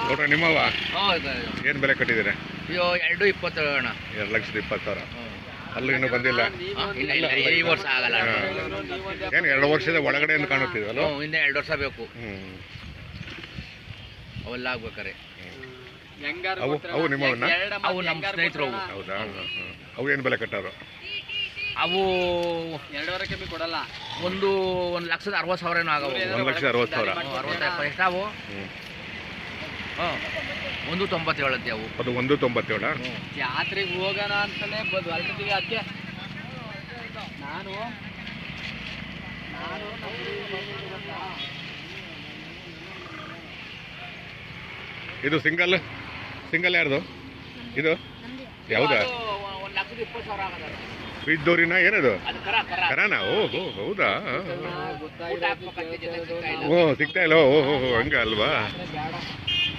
ನೋಡ್ರಿ ನಿಮ್ಮವ ಏನು ಬೆಲೆ ಕಟ್ಟಿದ್ದೀರಾ? ಅಯ್ಯೋ ಎರಡು ಇಪ್ಪತ್ತು ಅಣ್ಣ. ಎರಡು ಲಕ್ಷದ ಇಪ್ಪತ್ತು ಸಾವಿರ ಅಲ್ಲಿ ಇನ್ನೂ ಬಂದಿಲ್ಲ? ಈ ವರ್ಷ ಆಗಲ್ಲ. ಏನು ಎರಡು ವರ್ಷದ ಒಳಗಡೆ ಏನು ಕಾಣುತ್ತಿದ್ವಲ್ಲ ಇನ್ನೂ ಎರಡು ವರ್ಷ ಬೇಕು. ಹ್ಞೂ ಅವೆಲ್ಲ ಆಗ್ಬೇಕಾರೆ ಅವು ಅವು ನಿಮ್ಮವನ್ನ? ಅವು ನಮ್ಮ ಸ್ನೇಹಿತರು ಅವು ಹೌದಾ? ಹಾಂ ಹಾಂ ಅವು ಏನು ಬೆಲೆ ಕಟ್ಟಾರು? ಅವು ಎರಡೂವರೆ ಕಮ್ಮಿ ಕೊಡಲ್ಲ. ಒಂದು ಒಂದು ಲಕ್ಷದ ಅರವತ್ತು ಸಾವಿರ ಏನೋ ಆಗವು. ಒಂದು ಅರವತ್ತು ಸಾವಿರ? ಅರವತ್ತು ಎಷ್ಟಾವು ಹ್ಞೂ ಹಾಂ ಒಂದು ತೊಂಬತ್ತೇಳು ಅಂತೆ ಅವು. ಅದು ಒಂದು ತೊಂಬತ್ತೇಳ? ಜಾತ್ರೆಗೆ ಹೋಗೋಣ ಅಂತಾನೆ ಬಂದು ಹೊರಟಿದ್ದೀವಿ ಅದಕ್ಕೆ ನಾನು ನಾನು ನಮ್ಮ ಹುಡುಗರು ಬಂದ್ಬಿಟ್ಟು ಗೊತ್ತಾ? ಇದು ಸಿಂಗಲ್? ಸಿಂಗಲ್ ಯಾರ್ದು? ಇದು? ಯಾವುದಾ? ಬಿದ್ದೂರಿನ ಏನದು? ಕರಾನಾ ಕರ ಕರ. ಓ ಹೋ ಹೌದಾ? ಓಹ್ ಸಿಗ್ತಾ ಇಲ್ಲ. ಓ ಸಿಗ್ತಾ ಇಲ್ಲ. ಓ ಹೋ ಹೋ ಹಂಗ ಅಲ್ವಾ?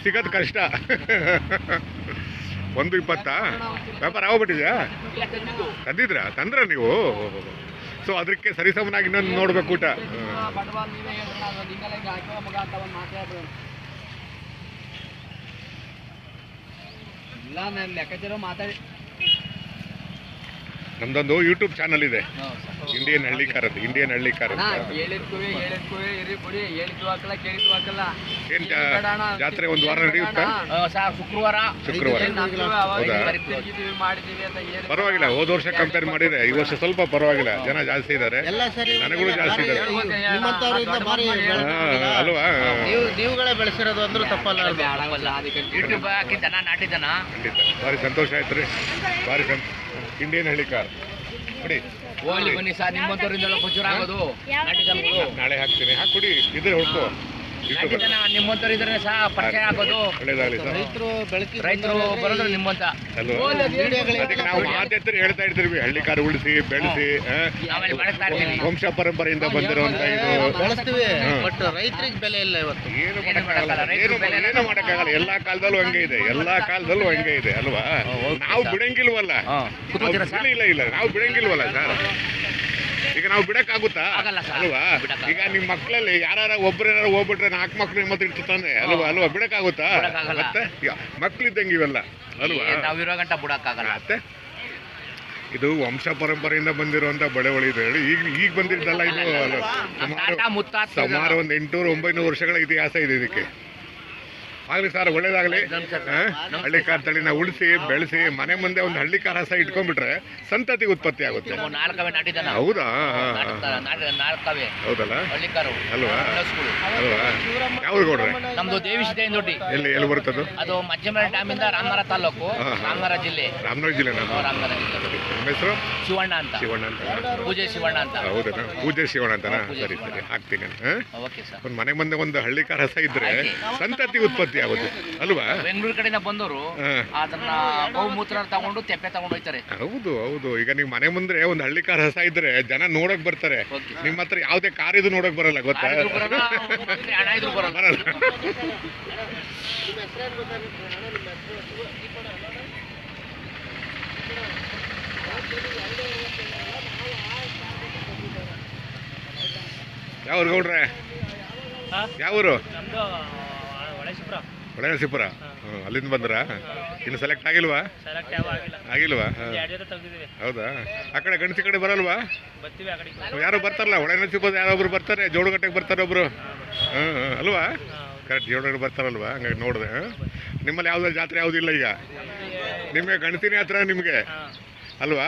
ಸಿಗೋದು ಕಷ್ಟ. ಒಂದು ಇಪ್ಪತ್ತಾ? ವ್ಯಾಪಾರ ಆಗ್ಬಿಟ್ಟಿದ್ಯಾ? ತಂದಿದ್ರ ತಂದಿದ್ರಾ? ತಂದ್ರ ನೀವು? ಸೊ ಅದಕ್ಕೆ ಸರಿಸಮನಾಗಿ ಇನ್ನೊಂದು ನೋಡ್ಬೇಕು ಊಟ ಬಂಡವಾಳ ನೀವೇ ಹೇಳ್ರಣ್ಣ ಅದು ಹಿಂಗೆಲ್ಲ ಹಿಂಗೆ ಹಾಕೋ ಮಗ ಅಂತ ಒಂದು ಮಾತಾಡ್ರಿ ಇಲ್ಲ ನಾನು ಲೆಕ್ಕಾಚಾರ ಮಾತಾಡಿ. ನಮ್ದೊಂದು ಯೂಟ್ಯೂಬ್ ಚಾನಲ್ ಇದೆ. ಇಂಡಿಯನ್ ಹಳ್ಳಿಕಾರದ್ದು ಇಂಡಿಯನ್ ಹಳ್ಳಿಕಾರ ಹೇಳಿದ್ಕುವೆ ಹೇಳಿದ್ಕುವೆ ಇರಿ ಕೊಡಿ ಹೇಳಿದ್ದು ಹಾಕಲ್ಲ ಕೇಳಿದ್ದು ಹಾಕಲ್ಲ. ಏನ್ ಜಾತ್ರೆ ಒಂದು ವಾರ ನಡೆಯುತ್ತಾ? ಸರ್ ಶುಕ್ರವಾರ. ಶುಕ್ರವಾರ. ಹೌದಾ? ಮಾಡಿದೀವಿ ಅಂತ ಏನು ಪರವಾಗಿಲ್ಲ ಹೋದ ವರ್ಷ ಕಂಪೇರ್ ಮಾಡಿದ್ರೆ ಈ ವರ್ಷ ಸ್ವಲ್ಪ ಪರವಾಗಿಲ್ಲ ಜನ ಜಾಸ್ತಿ ಇದ್ದಾರೆ. ಎಲ್ಲ ಸರಿ. ನನಗಳು ಜಾಸ್ತಿ ಇದ್ದಾರೆ. ಅಲ್ವಾ? ನೀವುಗಳೇ ಬೆಳೆಸಿರೋದು ಅಂದ್ರೂ ತಪ್ಪಲ್ಲ ಯೂಟ್ಯೂಬ್ ಹಾಕಿದ್ದಾನ ನಾಟಿದ್ದಾನ? ನಾಟಿ ದನ ಖಂಡಿತ. ಭಾರಿ ಸಂತೋಷ ಆಯ್ತು ರೀ. ಭಾರಿ ಇಂಡಿಯನ್ ಹಳ್ಳಿಕಾರ್ ನೋಡಿ ಹೋಗ್ಲಿ ಬನ್ನಿ ಸರ್ ನಿಮ್ಮಂತವರಿಂದಲೂ ಪ್ರಚುರ ಆಗೋದು. ನಾಳೆ ಹಾಕ್ತೀನಿ. ಹಾಕ್ಬಿಡಿ ಇದ್ರೆ ಹೊಡ್ಕೊ ನಾಟಿ ಯೂಟ್ಯೂಬ್ ಸಹ ಪರಿಚಯ ಆಗೋದು. ರೈತರು ಬೆಳಕಿ ರೈತರು ಬರೋದು ನಿಮ್ಮಂತ. ನಾವು ಮಾತೆತ್ತರಿ ಹೇಳ್ತಾ ಇರ್ತೀವಿ. ಹಳ್ಳಿಕಾರ ಉಳಿಸಿ ಬೆಳೆಸಿ ವಂಶ ಪರಂಪರೆಯಿಂದ ಬಂದಿರುವಂತ ಇದು. ಬೆಳೆಸ್ತೀವಿ. ಬಟ್ ರೈತರಿಗೆ ಬೆಲೆ ಇಲ್ಲ ಇವತ್ತು. ಏನು ಮಾಡಕ್ಕಾಗಲ್ಲ. ಏನು ಮಾಡಕ್ಕಾಗಲ್ಲ. ಎಲ್ಲಾ ಕಾಲದಲ್ಲೂ ಹಂಗೆ ಇದೆ. ಎಲ್ಲಾ ಕಾಲದಲ್ಲೂ ಹಂಗೆ ಇದೆ ಅಲ್ವಾ? ನಾವು ಬಿಡಂಗಿಲ್ವಲ್ಲ. ಇಲ್ಲ ಇಲ್ಲ. ನಾವು ಬಿಡಂಗಿಲ್ವಲ್ಲ ಸರ್. ಈಗ ನಾವು ಬಿಡಕ್ಕಾಗುತ್ತಾ? ಆಗಲ್ಲ ಸರ್, ಅಲ್ವಾ? ಬಿಡಕ್ಕಾಗಲ್ಲ. ಈಗ ನಿಮ್ಮ ಮಕ್ಕಳಲ್ಲಿ ಯಾರು ಒಬ್ರು ಏನಾರು ಹೋಗ್ಬಿಟ್ರೆ ನಾಲ್ಕು ಮಕ್ಳು ಮತ್ತೆ ಇರ್ತಾನೆ ಅಲ್ವಾ? ಅಲ್ವಾ? ಬಿಡಕ್ಕಾಗುತ್ತಾ? ಬಿಡಕ್ಕಾಗಲ್ಲ. ಮತ್ತೆ? ಮಕ್ಳಿದ್ದಂಗೆ ಇವೆಲ್ಲ ಅಲ್ವಾ? ಏ, ನಾವ್ ಇರೋ ಗಂಟ ಬಿಡಕ್ಕಾಗಲ್ಲ. ಮತ್ತೆ? ಇದು ವಂಶ ಪರಂಪರೆಯಿಂದ ಬಂದಿರುವಂತ ಬಳೆವಳಿ ಇದೆ ಹೇಳಿ. ಈಗ ಈಗ ಬಂದಿದ್ದಲ್ಲ ಇದು ನಮ್ಮ ಸುಮಾರು ತಾತ ಮುತ್ತಾತ ಸುಮಾರು ಒಂದು ಎಂಟುನೂರು ಒಂಬೈನೂರು ವರ್ಷಗಳ ಇತಿಹಾಸ ಇದೆ ಇದಕ್ಕೆ. ಆಗ್ಲಿ ಸರ್ ಒಳ್ಳೇದಾಗ್ಲಿ. ಹಳ್ಳಿ ಹಳ್ಳಿಕಾರ ತಳಿನ ಉಳಿಸಿ ಬೆಳೆಸಿ ಮನೆ ಮುಂದೆ ಒಂದು ಹಳ್ಳಿಕಾರ ಸಹ ಇಟ್ಕೊಂಡ್ಬಿಟ್ರೆ ಸಂತತಿ ಉತ್ಪತ್ತಿ ಆಗುತ್ತೆ. ಹೌದಾ? ಹೌದಲ್ಲ? ಅಲ್ವಾ? ಅಲ್ವಾ? ಯಾವ ಗೌಡ್ರೆ? ನಮ್ದು ದೇವಿ ದೊಡ್ಡಿ. ಎಲ್ಲಿ ಎಲ್ಲಿ ಬರ್ತದು ಅದು ಮಜ್ಜಮನೆ ಡ್ಯಾಮ್ ಇಂದ ರಾಮನಗರ ತಾಲೂಕು. ರಾಮನಗರ ಜಿಲ್ಲೆ. ರಾಮನಗರ ಜಿಲ್ಲೆ ರಾಮನಗರ ಜಿಲ್ಲೆ ನಿಮ್ಮ ಹೆಸರು? ಶಿವಣ್ಣ ಅಂತ. ಶಿವಣ್ಣ ಅಂತ. ಪೂಜೆ ಶಿವಣ್ಣ ಅಂತ. ಹೌದಾ ಪೂಜೆ ಶಿವಣ್ಣ ಅಂತನಾ? ಸರಿ. ಸರಿ. ಹಾಕ್ತೀನಿ? ಒಂದು ಮನೆ ಮುಂದೆ ಒಂದು ಹಳ್ಳಿಕಾರ ಸಹ ಇದ್ರೆ ಸಂತತಿ ಉತ್ಪತ್ತಿ. ಆಗುತ್ತೆ. ಅಲ್ವಾ? ಬೆಂಗಳೂರು ಕಡೆಯಿಂದ ಬಂದವರು. ಅದನ್ನ ಗೋಮೂತ್ರ ತಗೊಂಡು ತೆಪ್ಪೆ ತಗೊಂಡು ಹೋಯ್ತಾರೆ ಹೌದು ಹೌದು. ಈಗ ನೀವು ಮನೆ ಮುಂದೆ ಒಂದು ಹಳ್ಳಿಕಾರ ಹಸ ಇದ್ರೆ ಜನ ನೋಡಕ್ ಬರ್ತಾರೆ. ನಿಮ್ಮ ಹತ್ರ ಯಾವ್ದೇ ಕಾರ್ ಇದು ನೋಡಕ್ ಬರಲ್ಲ ಗೊತ್ತಾ? ಬರಲ್ಲ ಯಾವ್ರು ಗೌಡ್ರೆ? ಯಾವೂರು? ಒಳಸಿಪುರ ಅಲ್ಲಿಂದ ಬಂದ್ರ? ಇನ್ನು ಸೆಲೆಕ್ಟ್ ಆಗಿಲ್ವಾ? ಆಗಿಲ್ವಾ? ಹೌದಾ? ಆ ಕಡೆ ಗಣಸಿ ಕಡೆ ಬರಲ್ವಾ? ಯಾರು ಬರ್ತಾರಲ್ಲ ಕಡೆಗೆ ಯಾರೋ ಯಾರೊಬ್ರು ಬರ್ತಾರೆ ಜೋಡಗಟ್ಟೆಗೆ ಬರ್ತಾರೆ ಒಬ್ರು. ಹ್ಮ್ ಹ್ಮ್, ಅಲ್ವಾ? ಕರೆಕ್ಟ್ ಜೋಡಗಟ್ಟೆ ಬರ್ತಾರಲ್ವಾ? ಹಂಗಾಗಿ ನೋಡಿದೆ. ನಿಮ್ಮಲ್ಲಿ ಯಾವ್ದಾದ್ರು ಜಾತ್ರೆ ಯಾವುದಿಲ್ಲ ಈಗ? ನಿಮಗೆ ಗಣಸಿನ ಹತ್ರ ನಿಮಗೆ? ಅಲ್ವಾ?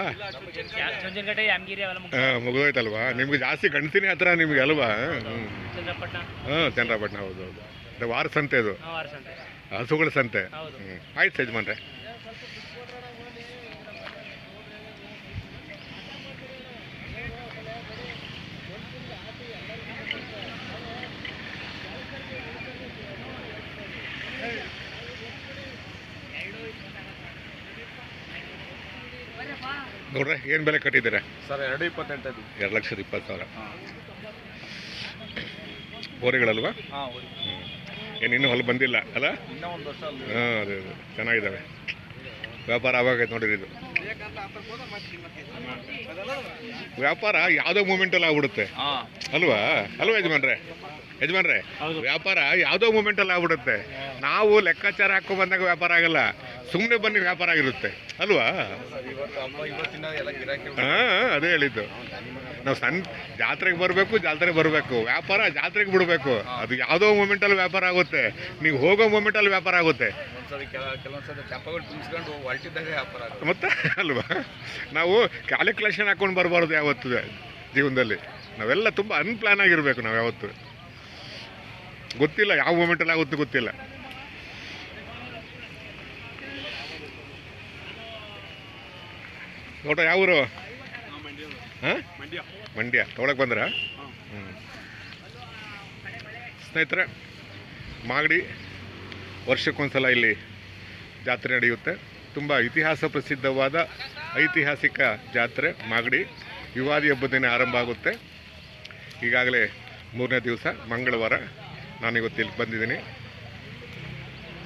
ಮುಗಿದೋಯ್ತಲ್ವಾ? ನಿಮ್ಗೆ ಜಾಸ್ತಿ ಗಣಸಿನ ಹತ್ರ ನಿಮ್ಗೆ ಅಲ್ವಾ? ಹ್ಞೂ ಚಂದ್ರಪಟ್ಟಣ. ಹೌದೌದು ಚಂದ್ರಪಟ್ಟಣ ಹೌದು ಹೌದು. ಇದು ವಾರ ಸಂತೆ ಅದು. ವಾರಸಂತೆ ಹಸುಗಳ ಸಂತೆ. ಹೌದು. ಹ್ಞೂ ಆಯ್ತು ಯಜಮಾನ್ರೆ. ನೋಡ್ರೆ ಏನು ಬೆಲೆ ಕಟ್ಟಿದ್ದೀರಾ? ಸರ್ ಎರಡು ಇಪ್ಪತ್ತೆಂಟು ಎರಡು ಲಕ್ಷದ ಇಪ್ಪತ್ತು ಸಾವಿರ. ಬೋರಿಗಳಲ್ವಾ ಹಾಂ ಏನು ಇನ್ನೂ ಹೊಲ ಬಂದಿಲ್ಲ ಅಲ್ಲ? ಹಾ ಅದೇ ಅದೇ. ಚೆನ್ನಾಗಿದ್ದಾವೆ. ವ್ಯಾಪಾರ ಆವಾಗ ನೋಡಿರಿ ಇದು. ವ್ಯಾಪಾರ ಯಾವುದೋ ಮೂಮೆಂಟಲ್ಲಿ ಆಗ್ಬಿಡುತ್ತೆ. ಅಲ್ವಾ? ಅಲ್ವಾ ಯಜಮಾನ್ರೆ? ಯಜಮಾನ್ರೆ ವ್ಯಾಪಾರ ಯಾವುದೋ ಮೂಮೆಂಟಲ್ಲಿ ಆಗ್ಬಿಡುತ್ತೆ. ನಾವು ಲೆಕ್ಕಾಚಾರ ಹಾಕೊ ಬಂದಾಗ ವ್ಯಾಪಾರ ಆಗಲ್ಲ. ಸುಮ್ಮನೆ ಬನ್ನಿ ವ್ಯಾಪಾರ ಆಗಿರುತ್ತೆ. ಅಲ್ವಾ? ಹಾಂ ಅದೇ ಹೇಳಿದ್ದು. ನಾವು ಸಣ್ಣ ಜಾತ್ರೆಗೆ ಬರಬೇಕು ಜಾತ್ರೆಗೆ ಬರಬೇಕು. ವ್ಯಾಪಾರ ಜಾತ್ರೆಗೆ ಬಿಡಬೇಕು. ಅದು ಯಾವುದೋ ಮೂಮೆಂಟಲ್ಲಿ ವ್ಯಾಪಾರ ಆಗುತ್ತೆ. ನೀವು ಹೋಗೋ ಮೂಮೆಂಟಲ್ಲಿ ವ್ಯಾಪಾರ ಆಗುತ್ತೆ. ಮತ್ತೆ ಅಲ್ವಾ? ನಾವು ಕ್ಯಾಲ್ಕುಲೇಷನ್ ಹಾಕೊಂಡು ಬರಬಾರ್ದು ಯಾವತ್ತು ಜೀವನದಲ್ಲಿ. ನಾವೆಲ್ಲ ತುಂಬ ಅನ್ಪ್ಲಾನ್ ಆಗಿರಬೇಕು ನಾವು ಯಾವತ್ತು. ಗೊತ್ತಿಲ್ಲ ಯಾವ ಮೂಮೆಂಟಲ್ಲಿ ಆಗುತ್ತೆ ಗೊತ್ತಿಲ್ಲ. ನೋಟ ಯಾವ ಊರು ಹಾಂ? ಮಂಡ್ಯ. ತೊಗೊಳಕ್ಕೆ ಬಂದ್ರ? ಹ್ಞೂ ಸ್ನೇಹಿತರೆ ಮಾಗಡಿ ವರ್ಷಕ್ಕೊಂದ್ಸಲ ಇಲ್ಲಿ ಜಾತ್ರೆ ನಡೆಯುತ್ತೆ. ತುಂಬ ಇತಿಹಾಸ ಪ್ರಸಿದ್ಧವಾದ ಐತಿಹಾಸಿಕ ಜಾತ್ರೆ ಮಾಗಡಿ. ಯುಗಾದಿ ಹಬ್ಬದ ದಿನ ಆರಂಭ ಆಗುತ್ತೆ. ಈಗಾಗಲೇ ಮೂರನೇ ದಿವಸ ಮಂಗಳವಾರ ನಾನು ಇವತ್ತು ಇಲ್ಲಿ ಬಂದಿದ್ದೀನಿ.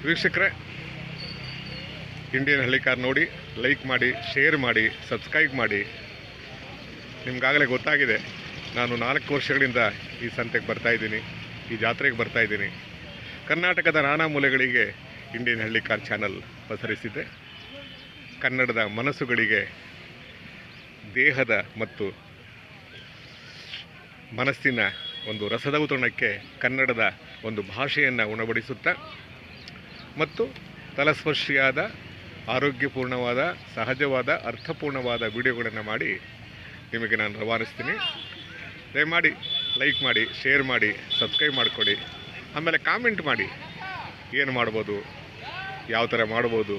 ವೀಕ್ಷಕರೇ ಇಂಡಿಯನ್ ಹಳ್ಳಿಕಾರ್ ನೋಡಿ ಲೈಕ್ ಮಾಡಿ ಶೇರ್ ಮಾಡಿ ಸಬ್ಸ್ಕ್ರೈಬ್ ಮಾಡಿ. ನಿಮ್ಗಾಗಲೇ ಗೊತ್ತಾಗಿದೆ, ನಾನು ನಾಲ್ಕು ವರ್ಷಗಳಿಂದ ಈ ಸಂತೆಗೆ ಬರ್ತಾಯಿದ್ದೀನಿ ಈ ಜಾತ್ರೆಗೆ ಬರ್ತಾಯಿದ್ದೀನಿ ಕರ್ನಾಟಕದ ನಾನಾ ಮೂಲೆಗಳಿಗೆ ಇಂಡಿಯನ್ ಹಳ್ಳಿಕಾರ್ ಚಾನಲ್ ಪಸರಿಸಿದೆ. ಕನ್ನಡದ ಮನಸ್ಸುಗಳಿಗೆ, ದೇಹದ ಮತ್ತು ಮನಸ್ಸಿನ ಒಂದು ರಸದೌತಣಕ್ಕೆ ಕನ್ನಡದ ಒಂದು ಭಾಷೆಯನ್ನು ಉಣಬಡಿಸುತ್ತಾ ಮತ್ತು ತಲಸ್ಪರ್ಶಿಯಾದ, ಆರೋಗ್ಯಪೂರ್ಣವಾದ, ಸಹಜವಾದ, ಅರ್ಥಪೂರ್ಣವಾದ ವಿಡಿಯೋಗಳನ್ನು ಮಾಡಿ ನಿಮಗೆ ನಾನು ರವಾನಿಸ್ತೀನಿ. ದಯಮಾಡಿ ಲೈಕ್ ಮಾಡಿ ಶೇರ್ ಮಾಡಿ ಸಬ್ಸ್ಕ್ರೈಬ್ ಮಾಡಿಕೊಡಿ. ಆಮೇಲೆ ಕಾಮೆಂಟ್ ಮಾಡಿ. ಏನು ಮಾಡ್ಬೋದು? ಯಾವ ಥರ ಮಾಡ್ಬೋದು?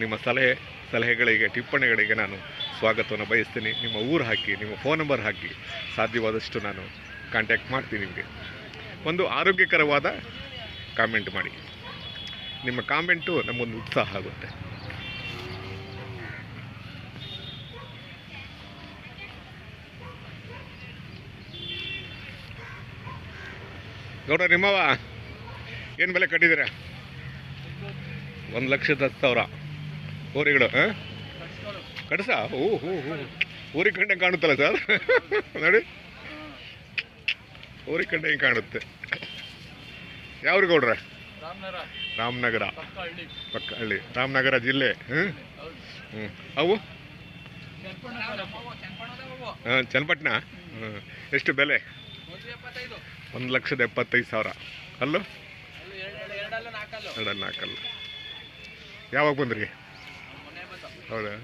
ನಿಮ್ಮ ಸಲಹೆ, ಸಲಹೆಗಳಿಗೆ, ಟಿಪ್ಪಣಿಗಳಿಗೆ ನಾನು ಸ್ವಾಗತವನ್ನು ಬಯಸ್ತೀನಿ. ನಿಮ್ಮ ಊರು ಹಾಕಿ, ನಿಮ್ಮ ಫೋನ್ ನಂಬರ್ ಹಾಕಿ ಸಾಧ್ಯವಾದಷ್ಟು ನಾನು ಕಾಂಟ್ಯಾಕ್ಟ್ ಮಾಡ್ತೀನಿ ನಿಮಗೆ. ಒಂದು ಆರೋಗ್ಯಕರವಾದ ಕಾಮೆಂಟ್ ಮಾಡಿ. ನಿಮ್ಮ ಕಾಮೆಂಟು ನಮಗೊಂದು ಉತ್ಸಾಹ ಆಗುತ್ತೆ. ನೋಡ್ರ ನಿಮ್ಮವ ಏನು ಬೆಲೆ ಕಟ್ಟಿದ್ದೀರಾ? ಒಂದು ಲಕ್ಷದ ಹತ್ತು ಸಾವಿರ. ಊರಿಗಳು ಹಾಂ? ಕಡಸ ಓ ಹೋ ಹೋ. ಊರಿಗೆ ಕಂಡಂಗೆ ಕಾಣುತ್ತಲ್ಲ ಸರ್? ನೋಡಿ. ಊರಿಗೆ ಕಂಡಂಗೆ ಕಾಣುತ್ತೆ. ಯಾವ್ರಿಗೆ ಗೌಡ್ರ? ರಾಮನಗರ. ಪಕ್ಕ ಹಳ್ಳಿ. ರಾಮನಗರ ಜಿಲ್ಲೆ ಹ್ಞೂ ಹ್ಞೂ ಅವು? ಹಾಂ ಚನ್ನಪಟ್ಟಣ? ಹ್ಞೂ ಎಷ್ಟು ಬೆಲೆ? ಒಂದು ಲಕ್ಷದ ಎಪ್ಪತ್ತೈದು ಸಾವಿರ. ಅಲ್ಲೂ ಎರಡಲ್ಲ ನಾಲ್ಕಲ್ಲ. ಯಾವಾಗ ಬಂದ್ರಿ? ಹೌದಾ?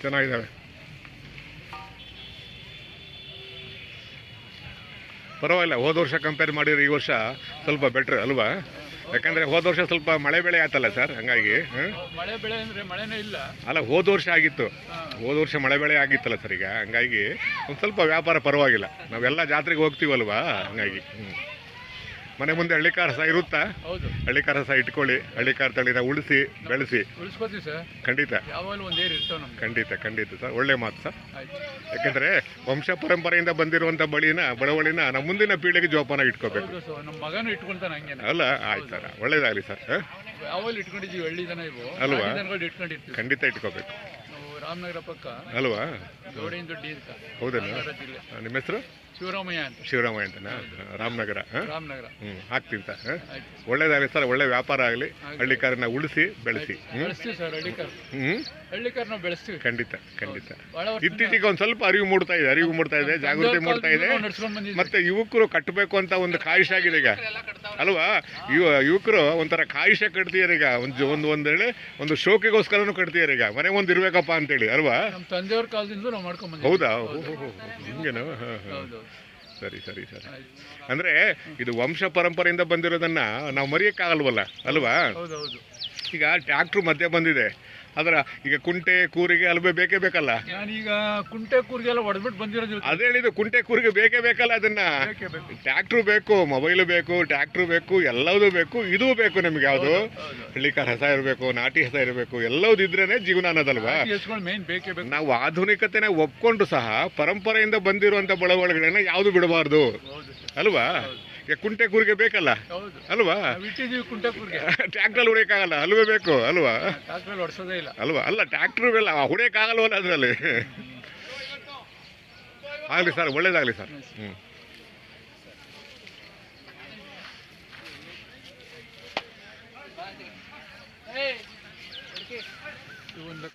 ಚೆನ್ನಾಗಿದ್ದಾವೆ. ಪರವಾಗಿಲ್ಲ, ಹೋದ ವರ್ಷ ಕಂಪೇರ್ ಮಾಡಿದ್ರೆ ಈ ವರ್ಷ ಸ್ವಲ್ಪ ಬೆಟ್ರ್ ಅಲ್ವಾ? ಯಾಕಂದರೆ ಹೋದ ವರ್ಷ ಸ್ವಲ್ಪ ಮಳೆ ಬೆಳೆ ಆಯ್ತಲ್ಲ ಸರ್ ಹಂಗಾಗಿ ಮಳೆ ಬೆಳೆ ಅಂದ್ರೆ ಮಳೆನೇ ಇಲ್ಲ. ಅಲ್ಲ ಹೋದ ವರ್ಷ ಆಗಿತ್ತು. ಹೋದ ವರ್ಷ ಮಳೆ ಬೆಳೆ ಆಗಿತ್ತಲ್ಲ ಸರ್ ಈಗ ಹಂಗಾಗಿ ಒಂದು ಸ್ವಲ್ಪ ವ್ಯಾಪಾರ ಪರವಾಗಿಲ್ಲ. ನಾವೆಲ್ಲ ಜಾತ್ರೆಗೆ ಹೋಗ್ತೀವಲ್ವಾ ಹಂಗಾಗಿ ಹ್ಞೂ ಮನೆ ಮುಂದೆ ಹಳ್ಳಿ ಕಾರಸ ಇರುತ್ತಾ? ಹೌದು. ಹಳ್ಳಿಕಾರ ಸಹ ಇಟ್ಕೊಳ್ಳಿ ಹಳ್ಳಿಕಾರ ತಳಿನ ಉಳಿಸಿ ಬೆಳೆಸಿ. ಉಳಿಸ್ಕೋತೀವಿ ಸರ್. ಖಂಡಿತ. ಯಾವಾಗಲೂ ಒಂದೇ ಇರ್ತಾವೆ ನಮ್ಗೆ. ಖಂಡಿತ ಖಂಡಿತ ಸರ್. ಒಳ್ಳೆ ಮಾತು ಸರ್. ಆಯ್ತು. ಯಾಕೆಂದರೆ ವಂಶ ಪರಂಪರೆಯಿಂದ ಬಂದಿರುವಂಥ ಬಳಿನ ಬಡವಳಿನ ನಮ್ಮ ಮುಂದಿನ ಪೀಳಿಗೆ ಜೋಪಾನ ಇಟ್ಕೋಬೇಕು. ಹೌದು ಸರ್. ನಮ್ಮ ಮಗನೂ ಇಟ್ಕೊಂತಾನೆ ಹಂಗೇನೆ. ಅಲ್ಲ ಆಯ್ತು ಸರ್. ಒಳ್ಳೇದಾಗಲಿ ಸರ್. ಹಾಂ? ಯಾವಾಗಲೂ ಇಟ್ಕೊಂಡಿದ್ದೀವಿ? ಹಳ್ಳಿ ಜನ ಇವು. ಅಲ್ವಾ? ಹಳ್ಳಿ ಇಟ್ಕೊಂಡಿರ್ತೀವಿ. ಖಂಡಿತ ಇಟ್ಕೋಬೇಕು. ನಾವು ರಾಮನಗರ ಪಕ್ಕ. ಅಲ್ವಾ? ಗೋಡೆಯಿಂದ ದೊಡ್ಡ ಹೌದೇನು? ಜಿಲ್ಲೆ. ನಿಮ್ಮ ಹೆಸರು? ಶಿವರಾಮಯ್ಯ ಅಂತ. ಶಿವರಾಮಯ್ಯ ಅಂತನಾ ರಾಮನಗರ ರಾಮನಗರ. ಹ್ಞೂ ಹಾಕ್ತೀವಿ ಸರ್ ಒಳ್ಳೇದಾಗಲಿ ಸರ್ ಒಳ್ಳೆ ವ್ಯಾಪಾರ ಆಗಲಿ ಹಳ್ಳಿಕಾರನ್ನ ಉಳಿಸಿ ಬೆಳೆಸಿ ಹ್ಞೂ ಬೆಳೆಸ್ತೀವಿ ಸರ್ ಹಳ್ಳಿಕಾರ್. ಹ್ಞೂ ಹಳ್ಳಿಕಾರ್ ಬೆಳೆಸ್ತೀವಿ. ಖಂಡಿತ ಖಂಡಿತ. ಇತ್ತೀಚೆಗೆ ಒಂದು ಸ್ವಲ್ಪ ಅರಿವು ಮೂಡ್ತಾ ಇದೆ ಅರಿವು ಮೂಡ್ತಾ ಇದೆ ಜಾಗೃತಿ ಮೂಡ್ತಾ ಇದೆ. ಮತ್ತೆ ಯುವಕರು ಕಟ್ಟಬೇಕು ಅಂತ ಒಂದು ಕಾಯಿಷ ಆಗಿದೆ ಈಗ. ಅಲ್ವಾ? ಯುವ ಯುವಕರು ಒಂಥರ ಕಾಯಿಷ ಕಟ್ತಿದ್ದಾರೆ ಈಗ. ಒಂದು ಒಂದು ಒಂದು ಹೇಳಿ ಒಂದು ಶೋಕಿಗೋಸ್ಕರನೂ ಕಟ್ತಿದ್ದಾರೆ ಈಗ. ಮನೆ ಒಂದು ಇರ್ಬೇಕಪ್ಪ ಅಂತೇಳಿ ಅಲ್ವಾ? ತಂದೆಯವ್ರ ಕಾಲದಿಂದ ನಾವು ಮಾಡ್ಕೊಂಡ್ ಹೌದಾ? ಹಿಂಗೆನೋ? ಹೋ, ಹೋ, ಸರಿ ಸರಿ ಸರಿ. ಅಂದ್ರೆ ಇದು ವಂಶ ಪರಂಪರೆಯಿಂದ ಬಂದಿರೋದನ್ನ ನಾವು ಮರೆಯಕ್ಕಾಗಲ್ವಲ್ಲ ಅಲ್ವಾ? ಈಗ ಟ್ಯಾಕ್ಟ್ರು ಮಧ್ಯೆ ಬಂದಿದೆ. ಅದರ ಈಗ ಕುಂಟೆ ಕೂರಿಗೆ ಅಲ್ವೇ ಬೇಕೇ ಬೇಕಲ್ಲ? ಈಗ ಕುಂಟೆ ಕೂರ್ಗೆಲ್ಲ ಹೊಡೆದ್ಬಿಟ್ಟು ಬಂದಿರೋದು ಅದೇ ಹೇಳಿದ್ದು ಕುಂಟೆ ಕೂರಿಗೆ ಬೇಕೇ ಬೇಕಲ್ಲ ಅದನ್ನ? ಟ್ರಾಕ್ಟರ್ ಬೇಕು. ಟ್ಯಾಕ್ಟ್ರು ಬೇಕು ಮೊಬೈಲು ಬೇಕು ಟ್ಯಾಕ್ಟ್ರು ಬೇಕು ಇದು ಬೇಕು ಇದೂ ಬೇಕು ನಮ್ಗೆ ಯಾವುದು? ಹಳ್ಳಿ ಹಳ್ಳಿಕಾರ ಹಸ ಇರಬೇಕು ನಾಟಿ ಹಸ ಇರಬೇಕು ಎಲ್ಲವೂ ಇದ್ರೇನೆ ಜೀವನ ಅನ್ನೋದಲ್ವಾ? ನಾವು ಆಧುನಿಕತೆನ ಒಪ್ಕೊಂಡು ಸಹ ಪರಂಪರೆಯಿಂದ ಬಂದಿರುವಂಥ ಬಳವಳಿಗಳನ್ನ ಯಾವುದು ಬಿಡಬಾರ್ದು? ಅಲ್ವಾ? ಈಗ ಕುಂಟೆ ಕೂರಿಗೆ ಬೇಕಲ್ಲ ಅಲ್ವಾ? ಟ್ರ್ಯಾಕ್ಟರ್ ಹೊಡಿಯೋಕ್ಕಾಗಲ್ಲ ಅಲ್ವೇ ಬೇಕು ಅಲ್ವಾ? ಅಲ್ವಾ? ಅಲ್ಲ ಟ್ರ್ಯಾಕ್ಟರ್ ಇಲ್ಲ ಹೊಡಿಯೋಕ್ಕಾಗಲ್ವಲ್ಲ ಅದರಲ್ಲಿ? ಆಗಲಿ ಸರ್ ಒಳ್ಳೇದಾಗಲಿ ಸರ್. ಹ್ಞೂ